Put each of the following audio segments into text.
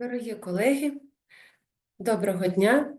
Дорогі колеги, доброго дня!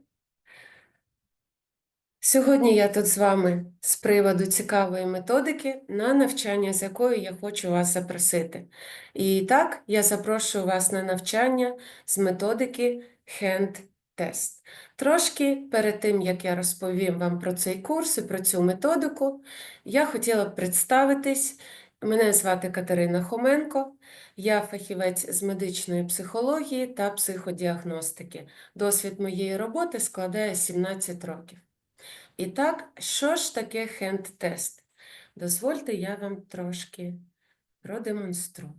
Сьогодні я тут з вами з приводу цікавої методики, на навчання з якою я хочу вас запросити. І так, я запрошую вас на навчання з методики Hand Test. Трошки перед тим, як я розповім вам про цей курс і про цю методику, я хотіла б представитись. Мене звати Катерина Хоменко, я фахівець з медичної психології та психодіагностики. Досвід моєї роботи складає 17 років. І так, що ж таке хенд-тест? Дозвольте, я вам трошки продемонструю.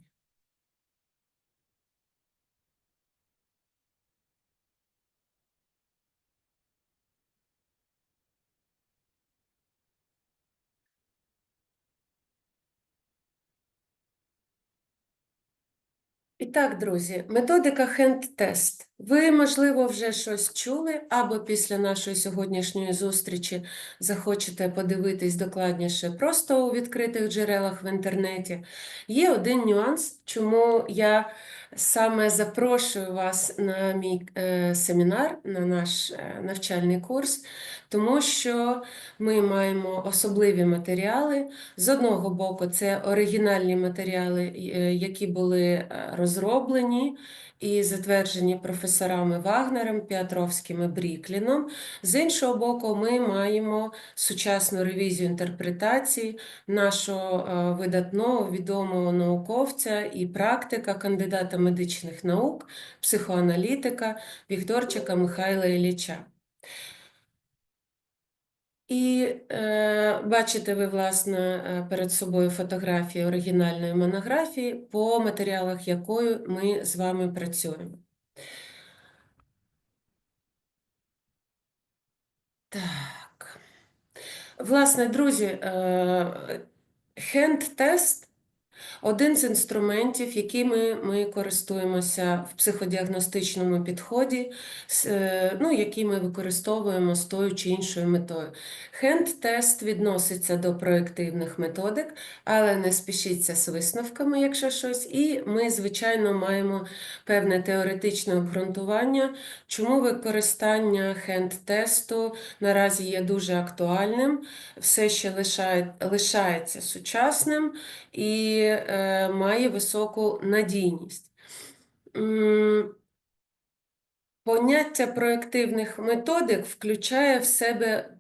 І так, друзі, методика хенд-тест. Ви, можливо, вже щось чули, або після нашої сьогоднішньої зустрічі захочете подивитись докладніше просто у відкритих джерелах в інтернеті. Є один нюанс, чому я саме запрошую вас на мій е, семінар, на наш е, навчальний курс, тому що ми маємо особливі матеріали. З одного боку, це оригінальні матеріали, е, які були розроблені і затверджені професорами Вагнером, Піатровським і Брікліном. З іншого боку, ми маємо сучасну ревізію інтерпретації нашого видатного відомого науковця і практика, кандидата медичних наук, психоаналітика Вікторчика Михайла Ілліча. І е, бачите ви, власне, е, перед собою фотографії оригінальної монографії, по матеріалах якої ми з вами працюємо. Так. Власне, друзі, е, хенд-тест один з інструментів, якими ми користуємося в психодіагностичному підході, е, ну, який ми використовуємо з тою чи іншою метою. Хенд-тест відноситься до проєктивних методик, але не спішіться з висновками, якщо щось. І ми, звичайно, маємо певне теоретичне обґрунтування, чому використання хенд-тесту наразі є дуже актуальним, все ще лишає, лишається сучасним і е, має високу надійність. Поняття проєктивних методик включає в себе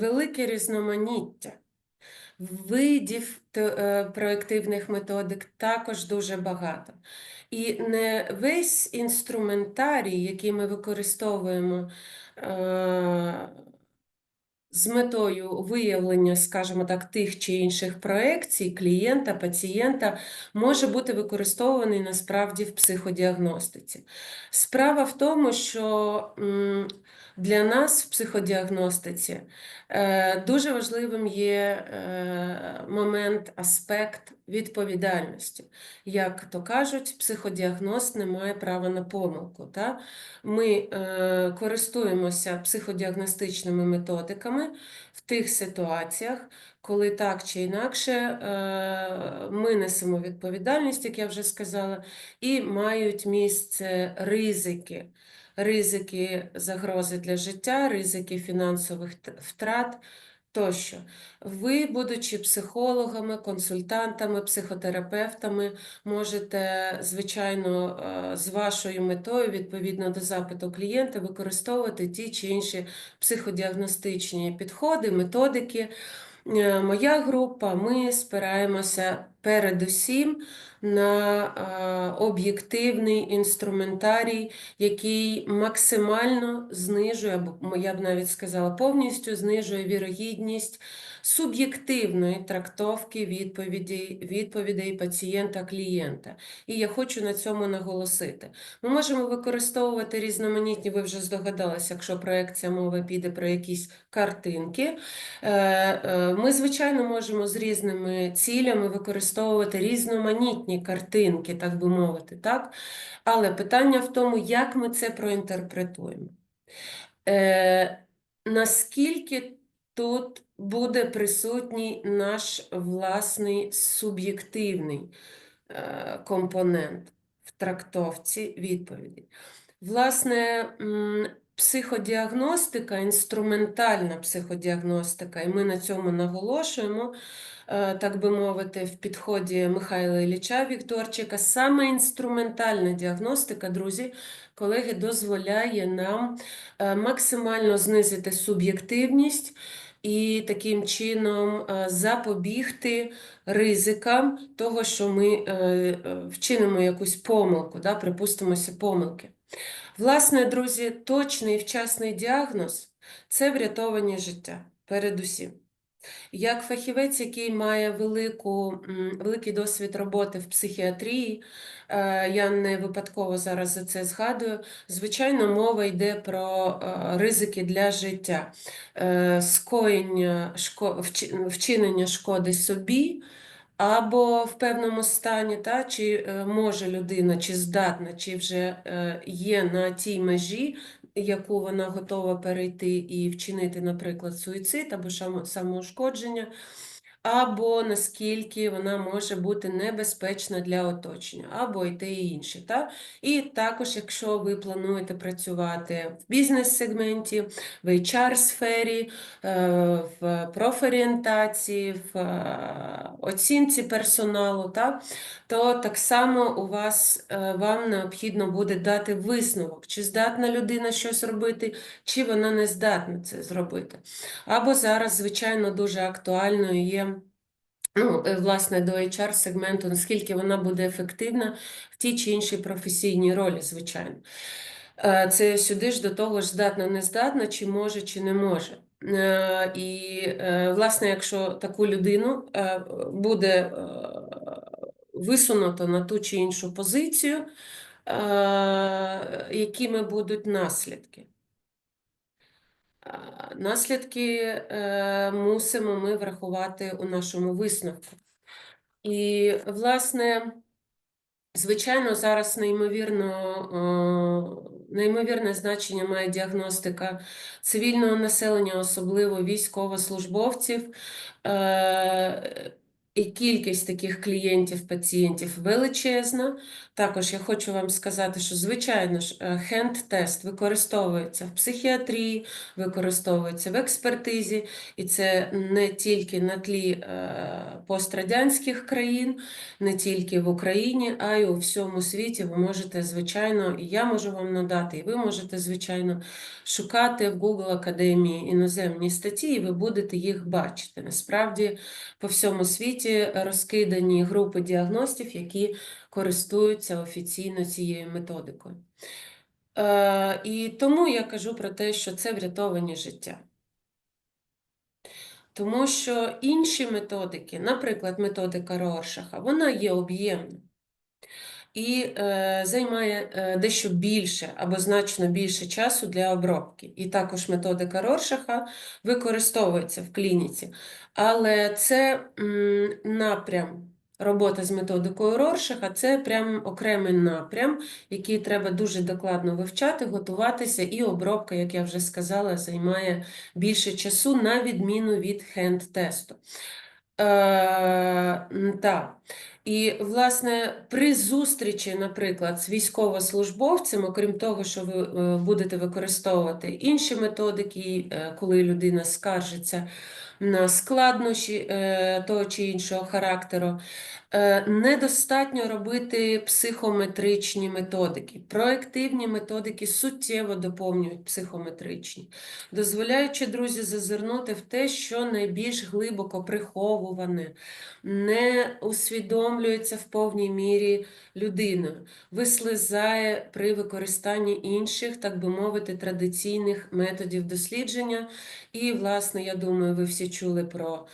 велике різноманіття. Видів е, проєктивних методик також дуже багато. І не весь інструментарій, який ми використовуємо е, з метою виявлення, скажімо так, тих чи інших проекцій клієнта, пацієнта може бути використований насправді в психодіагностиці. Справа в тому, що для нас в психодіагностиці е, дуже важливим є е, момент, аспект відповідальності. Як то кажуть, психодіагност не має права на помилку. Та? Ми е, користуємося психодіагностичними методиками в тих ситуаціях, коли так чи інакше ми несемо відповідальність, як я вже сказала, і мають місце ризики ризики загрози для життя, ризики фінансових втрат тощо. Ви, будучи психологами, консультантами, психотерапевтами, можете, звичайно, е, з вашою метою, відповідно до запиту клієнта, використовувати ті чи інші психодіагностичні підходи, методики. Е, моя група, ми спираємося передусім на е, об'єктивний інструментарій, який максимально знижує, або я б навіть сказала, повністю знижує вірогідність суб'єктивної трактовки відповідей відповідей пацієнта-клієнта. І я хочу на цьому наголосити. Ми можемо використовувати різноманітні, ви вже здогадалися, якщо проекція мови піде про якісь картинки. Е, е, ми, звичайно, можемо з різними цілями використовувати різноманітні картинки, так би мовити. так? Але питання в тому, як ми це проінтерпретуємо. Е, Наскільки тут буде присутній наш власний суб'єктивний е, компонент в трактовці відповідей. Власне, психодіагностика, інструментальна психодіагностика, і ми на цьому наголошуємо, так би мовити, в підході Михайла Ілліча Вікторчика, саме інструментальна діагностика, друзі, колеги, дозволяє нам е, максимально знизити суб'єктивність і таким чином е, запобігти ризикам того, що ми е, е, вчинимо якусь помилку, да, припустимося помилки. Власне, друзі, точний і вчасний діагноз це врятовані життя, передусім. Як фахівець, який має велику, великий досвід роботи в психіатрії, е, я не випадково зараз за це згадую. Звичайно, мова йде про е, ризики для життя, е, скоєння, вчинення шкоди собі. Або в певному стані, та, чи може людина, чи здатна, чи вже є на тій межі, яку вона готова перейти і вчинити, наприклад, суїцид або самоушкодження, або наскільки вона може бути небезпечна для оточення, або і те і інше. Та? І також, якщо ви плануєте працювати в бізнес-сегменті, в HR-сфері, е, в профорієнтації, в е, оцінці персоналу, та? то так само у вас е, вам необхідно буде дати висновок, чи здатна людина щось робити, чи вона не здатна це зробити. Або зараз, звичайно, дуже актуальною є. Ну, е, власне, до HR-сегменту, наскільки вона буде ефективна в тій чи іншій професійній ролі, звичайно. Е, Це сюди ж до того ж здатна, не здатна, чи може, чи не може. Е, І, власне, якщо таку людину буде висунуто на ту чи іншу позицію, якими будуть наслідки? Е, Наслідки е, мусимо ми врахувати у нашому висновку. І, власне, звичайно, зараз неймовірно, е, неймовірне значення має діагностика цивільного населення, особливо військовослужбовців. Е, І кількість таких клієнтів, пацієнтів величезна. Також я хочу вам сказати, що, звичайно ж, хенд-тест використовується в психіатрії, використовується в експертизі, і це не тільки на тлі е, пострадянських країн, не тільки в Україні, а й у всьому світі. Ви можете, звичайно, і я можу вам надати, і ви можете, звичайно, шукати в Google Академії іноземні статті, і ви будете їх бачити. Насправді, по всьому світі розкидані групи діагностів, які користуються офіційно цією методикою. Е, і тому я кажу про те, що це врятовані життя. Тому що інші методики, наприклад, методика Роршаха, вона є об'ємна і е, займає е, дещо більше або значно більше часу для обробки. І також методика Роршаха використовується в клініці. Але це м, напрям роботи з методикою Роршаха, це прям окремий напрям, який треба дуже докладно вивчати, готуватися, і обробка, як я вже сказала, займає більше часу, на відміну від хенд-тесту. Е, так. І, власне, при зустрічі, наприклад, з військовослужбовцем, окрім того, що ви е, будете використовувати інші методики, е, коли людина скаржиться складнощі е, того чи іншого характеру, е, недостатньо робити психометричні методики. Проективні методики суттєво доповнюють психометричні, дозволяючи, друзі, зазирнути в те, що найбільш глибоко приховуване, не усвідомлюється в повній мірі людиною, вислизає при використанні інших, так би мовити, традиційних методів дослідження. І, власне, я думаю, ви всі чули про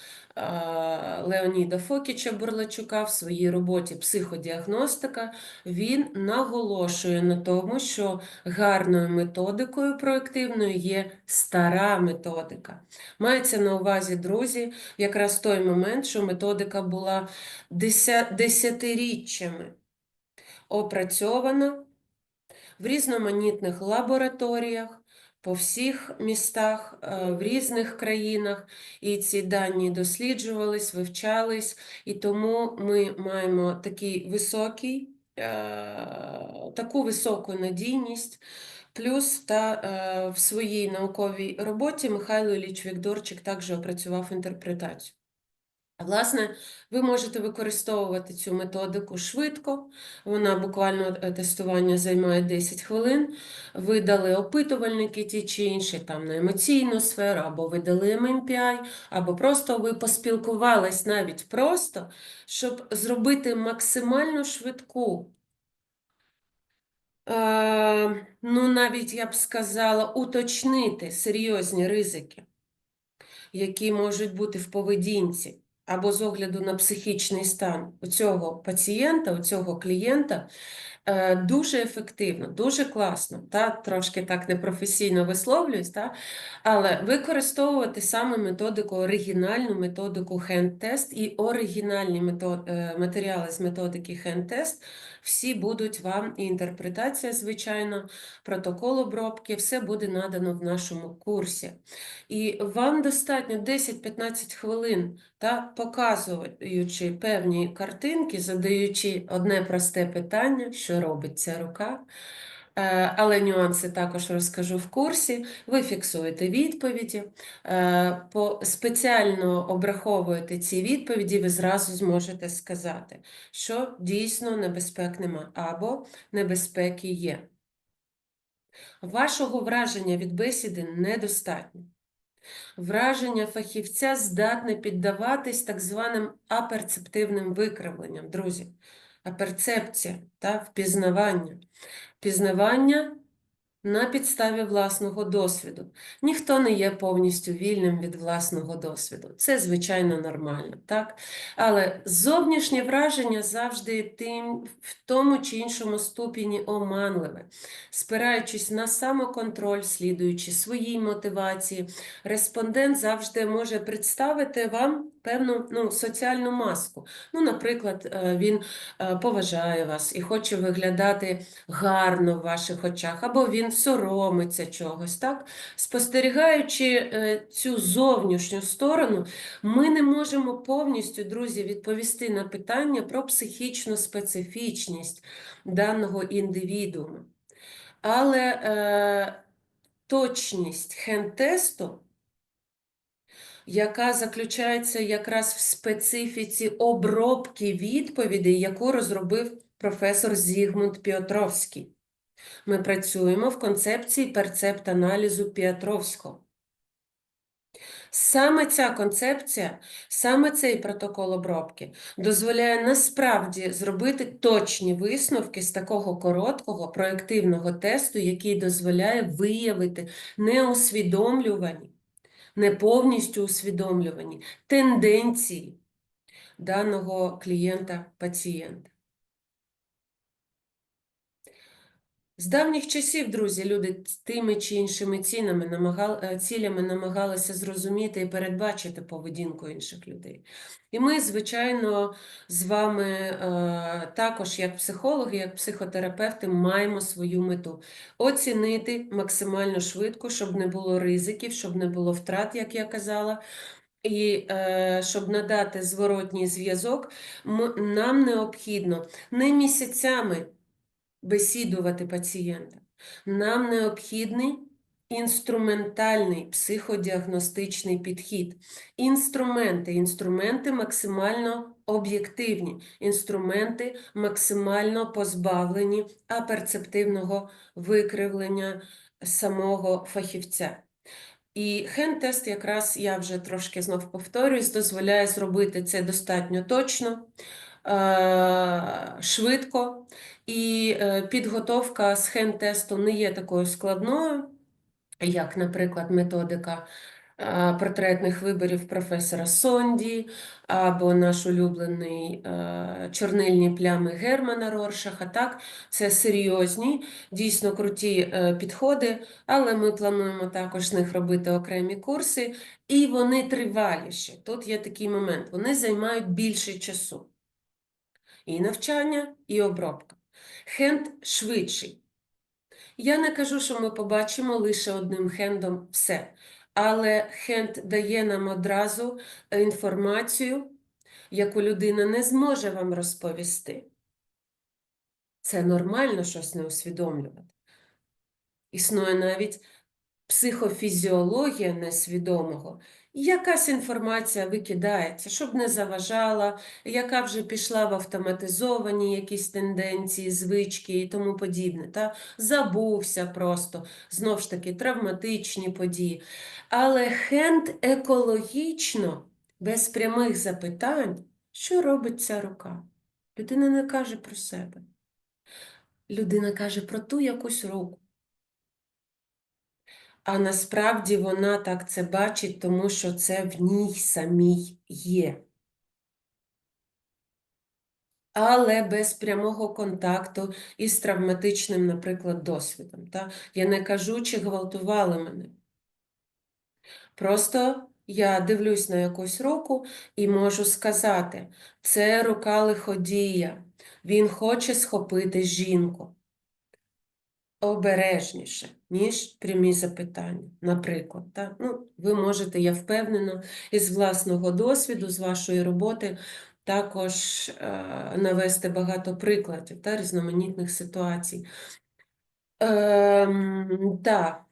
Леоніда Фокіча Бурлачука в своїй роботі Психодіагностика. Він наголошує на тому, що гарною методикою проективною є стара методика. Мається на увазі, друзі, якраз той момент, що методика була десятиріччями опрацьована в різноманітних лабораторіях по всіх містах, е, в різних країнах, і ці дані досліджувались, вивчались, і тому ми маємо такий високий таку високу надійність. Плюс та е, в своїй науковій роботі Михайло Ілліч Вікторчик також опрацював інтерпретацію. Власне, ви можете використовувати цю методику швидко. Вона буквально е, тестування займає 10 хвилин. Ви дали опитувальники ті чи інші там на емоційну сферу, або ви дали MMPI, або просто ви поспілкувались навіть просто, щоб зробити максимально швидку. Е, ну, навіть я б сказала, уточнити серйозні ризики, які можуть бути в поведінці або з огляду на психічний стан у цього пацієнта, у цього клієнта, е, дуже ефективно, дуже класно, та, трошки так непрофесійно висловлююсь, та, але використовувати саме методику, оригінальну методику хенд-тест і оригінальні метод, е, матеріали з методики hand-test всі будуть вам, і інтерпретація, звичайно, протокол обробки, все буде надано в нашому курсі. І вам достатньо 10-15 хвилин та показуючи певні картинки, задаючи одне просте питання, що робить ця рука. Е, Але нюанси також розкажу в курсі. Ви фіксуєте відповіді, е, спеціально обраховуєте ці відповіді, ви зразу зможете сказати, що дійсно небезпек нема або небезпеки є. Вашого враження від бесіди недостатньо. Враження фахівця здатне піддаватись так званим аперцептивним викривленням, друзі. Аперцепція та впізнавання. Пізнавання на підставі власного досвіду. Ніхто не є повністю вільним від власного досвіду. Це, звичайно, нормально, так? Але зовнішнє враження завжди тим, в тому чи іншому ступені оманливе. Спираючись на самоконтроль, слідуючи своїй мотивації, респондент завжди може представити вам певну ну, соціальну маску. Ну, Наприклад, е, він е, поважає вас і хоче виглядати гарно в ваших очах, або він соромиться чогось. так? Спостерігаючи е, цю зовнішню сторону, ми не можемо повністю, друзі, відповісти на питання про психічну специфічність даного індивідуума. Але е, точність хен-тесту яка заключається якраз в специфіці обробки відповідей, яку розробив професор Зігмунд Піотровський. Ми працюємо в концепції перцепт-аналізу Піотровського. Саме ця концепція, саме цей протокол обробки дозволяє насправді зробити точні висновки з такого короткого проєктивного тесту, який дозволяє виявити неусвідомлювані не повністю усвідомлювані тенденції даного клієнта-пацієнта. З давніх часів, друзі, люди тими чи іншими цінами намагали, е, цілями намагалися зрозуміти і передбачити поведінку інших людей. І ми, звичайно, з вами е, також, як психологи, як психотерапевти, маємо свою мету оцінити максимально швидко, щоб не було ризиків, щоб не було втрат, як я казала. І е, щоб надати зворотній зв'язок, нам необхідно не місяцями бесідувати пацієнта. Нам необхідний інструментальний психодіагностичний підхід. Інструменти, інструменти максимально об'єктивні, інструменти максимально позбавлені аперцептивного викривлення самого фахівця. І хен-тест, якраз я вже трошки знов повторююсь, дозволяє зробити це достатньо точно, е, швидко, і е, підготовка з хен-тесту не є такою складною, як, наприклад, методика е, портретних виборів професора Сонді, або наш улюблений чорнильні плями Германа Роршаха. Так, Це серйозні, дійсно круті підходи, але ми плануємо також з них робити окремі курси, і вони триваліші. Тут є такий момент, вони займають більше часу. І навчання, і обробка. Хенд швидший. Я не кажу, що ми побачимо лише одним хендом все. Але хенд дає нам одразу інформацію, яку людина не зможе вам розповісти. Це нормально щось не усвідомлювати. Існує навіть психофізіологія несвідомого. Якась інформація викидається, щоб не заважала, яка вже пішла в автоматизовані якісь тенденції, звички і тому подібне. Та? Забувся просто, знов ж таки, травматичні події. Але хенд екологічно, без прямих запитань, що робить ця рука? Людина не каже про себе. Людина каже про ту якусь руку. А насправді вона так це бачить, тому що це в ній самій є. Але без прямого контакту із травматичним, наприклад, досвідом. Та? Я не кажу, чи гвалтували мене. Просто я дивлюсь на якусь руку і можу сказати, це рука лиходія, він хоче схопити жінку обережніше, ніж прямі запитання. Наприклад, так? Ну, ви можете, я впевнена, із власного досвіду, з вашої роботи також е, навести багато прикладів та різноманітних ситуацій. Ем, так.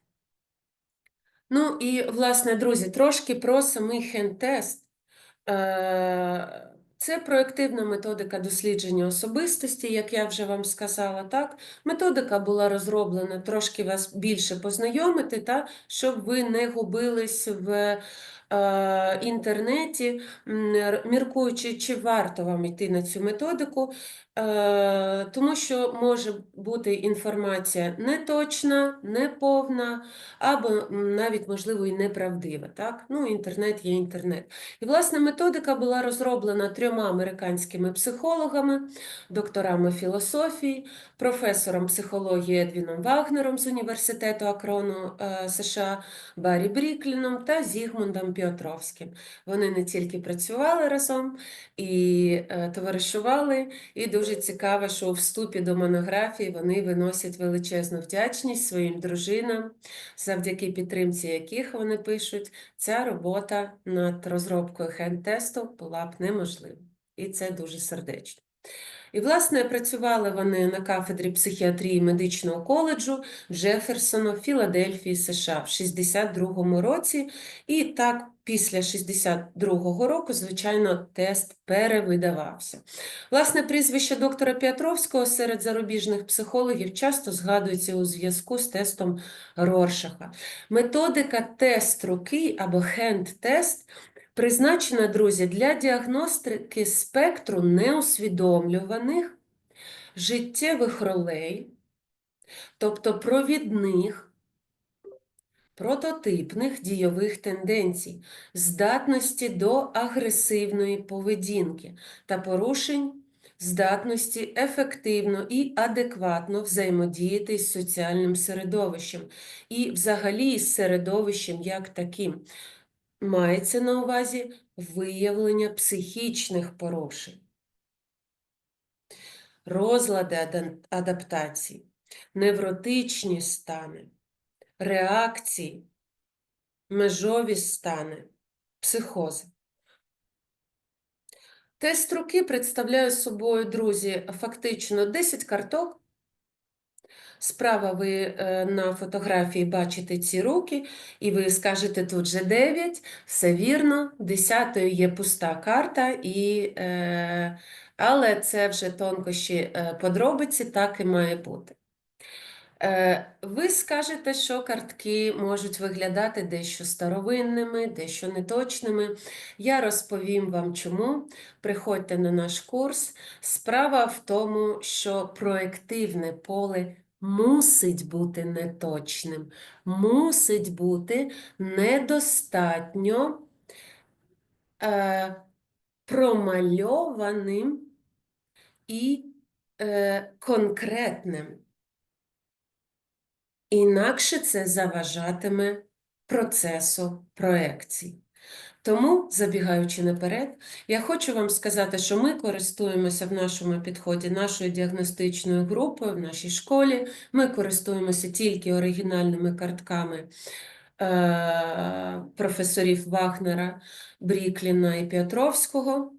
Ну і, власне, друзі, трошки про самий хенд-тест. Е, Це проективна методика дослідження особистості, як я вже вам сказала. Так? Методика була розроблена трошки вас більше познайомити, та? щоб ви не губились в інтернеті, міркуючи, чи варто вам йти на цю методику, е, тому що може бути інформація неточна, неповна, або навіть, можливо, і неправдива. Так? Ну, інтернет є інтернет. І, власне, методика була розроблена трьома американськими психологами, докторами філософії, професором психології Едвіном Вагнером з Університету Акрону е, США, Баррі Брікліном та Зігмундом Піотровським. Вони не тільки працювали разом і е, товаришували, і дуже цікаво, що у вступі до монографії вони виносять величезну вдячність своїм дружинам, завдяки підтримці яких вони пишуть, ця робота над розробкою хенд-тесту була б неможлива. І це дуже сердечно. І, власне, працювали вони на кафедрі психіатрії медичного коледжу Джеферсона в Філадельфії, США в 62-му році. І так, після 62-го року, звичайно, тест перевидавався. Власне, прізвище доктора Піатровського серед зарубіжних психологів часто згадується у зв'язку з тестом Роршаха. Методика тест руки або хенд-тест призначена, друзі, для діагностики спектру неусвідомлюваних життєвих ролей, тобто провідних, прототипних дійових тенденцій, здатності до агресивної поведінки та порушень здатності ефективно і адекватно взаємодіяти з соціальним середовищем і взагалі з середовищем як таким. Мається на увазі виявлення психічних порушень, розлади адаптації, невротичні стани, реакції, межові стани, психози. Тест руки представляє собою, друзі, фактично 10 карток. Справа ви е, на фотографії бачите ці руки, і ви скажете тут же 9, все вірно, 10 є пуста карта, і, е, але це вже тонкощі е, подробиці, так і має бути. Е, Ви скажете, що картки можуть виглядати дещо старовинними, дещо неточними. Я розповім вам чому. Приходьте на наш курс. Справа в тому, що проективне поле мусить бути неточним, мусить бути недостатньо е, промальованим і е, конкретним. Інакше це заважатиме процесу проекцій. Тому, забігаючи наперед, я хочу вам сказати, що ми користуємося в нашому підході нашою діагностичною групою в нашій школі. Ми користуємося тільки оригінальними картками е, професорів Вагнера, Брікліна і Петровського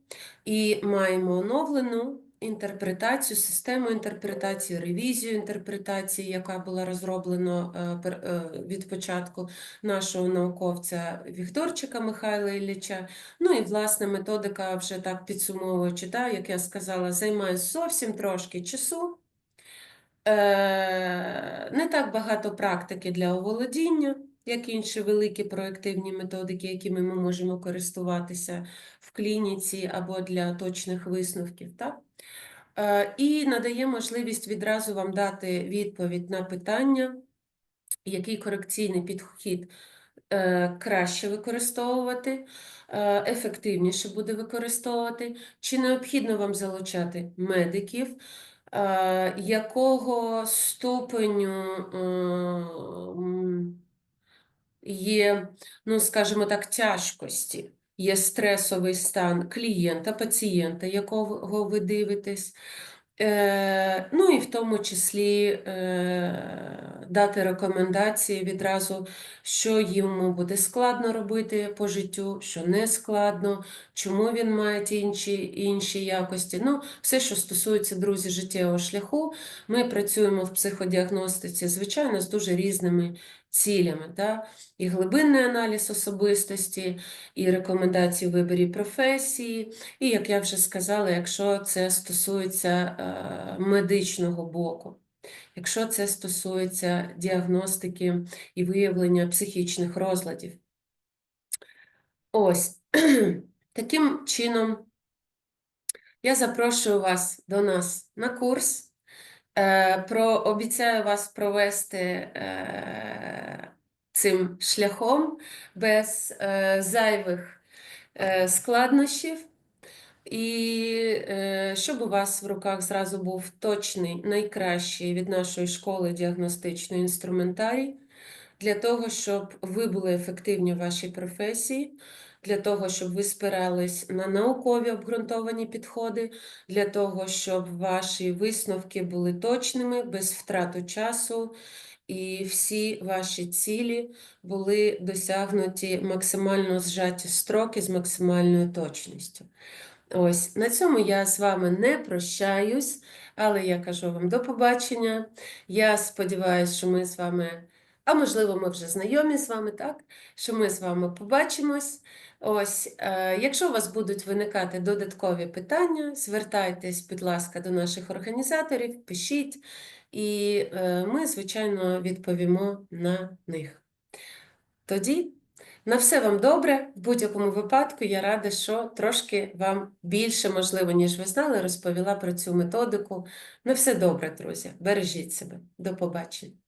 і маємо оновлену інтерпретацію, систему інтерпретації, ревізію інтерпретації, яка була розроблена е, е, від початку нашого науковця Вікторчика Михайла Ілліча. Ну і власне методика, вже так підсумовуючи, та, як я сказала, займає зовсім трошки часу. Е, Не так багато практики для оволодіння, як інші великі проєктивні методики, якими ми можемо користуватися в клініці або для точних висновків. Так? Е, І надає можливість відразу вам дати відповідь на питання, який корекційний підхід е, краще використовувати, е, ефективніше буде використовувати, чи необхідно вам залучати медиків, якого ступеню є, ну, скажімо так, тяжкості, є стресовий стан клієнта, пацієнта, якого ви дивитесь. Е, ну і в тому числі е, дати рекомендації відразу, що йому буде складно робити по життю, що не складно, чому він має ті інші, інші якості. Ну, все, що стосується, друзі, життєвого шляху, ми працюємо в психодіагностиці, звичайно, з дуже різними цілями. Да? І глибинний аналіз особистості, і рекомендації в виборі професії, і, як я вже сказала, якщо це стосується е, медичного боку, якщо це стосується діагностики і виявлення психічних розладів. Ось, таким чином, я запрошую вас до нас на курс. Е, Про, обіцяю вас провести е, цим шляхом без е, зайвих складнощів. І е, щоб у вас в руках зразу був точний, найкращий від нашої школи діагностичний інструментарій, для того, щоб ви були ефективні в вашій професії, для того, щоб ви спирались на наукові обґрунтовані підходи, для того, щоб ваші висновки були точними, без втрату часу, і всі ваші цілі були досягнуті максимально зжаті строки з максимальною точністю. Ось на цьому я з вами не прощаюсь, але я кажу вам до побачення. Я сподіваюся, що ми з вами, а можливо, ми вже знайомі з вами, так? Що ми з вами побачимось. Ось, е, якщо у вас будуть виникати додаткові питання, звертайтесь, будь ласка, до наших організаторів, пишіть, і е, ми, звичайно, відповімо на них. Тоді на все вам добре. В будь-якому випадку я рада, що трошки вам більше, можливо, ніж ви знали, розповіла про цю методику. На все добре, друзі. Бережіть себе. До побачення.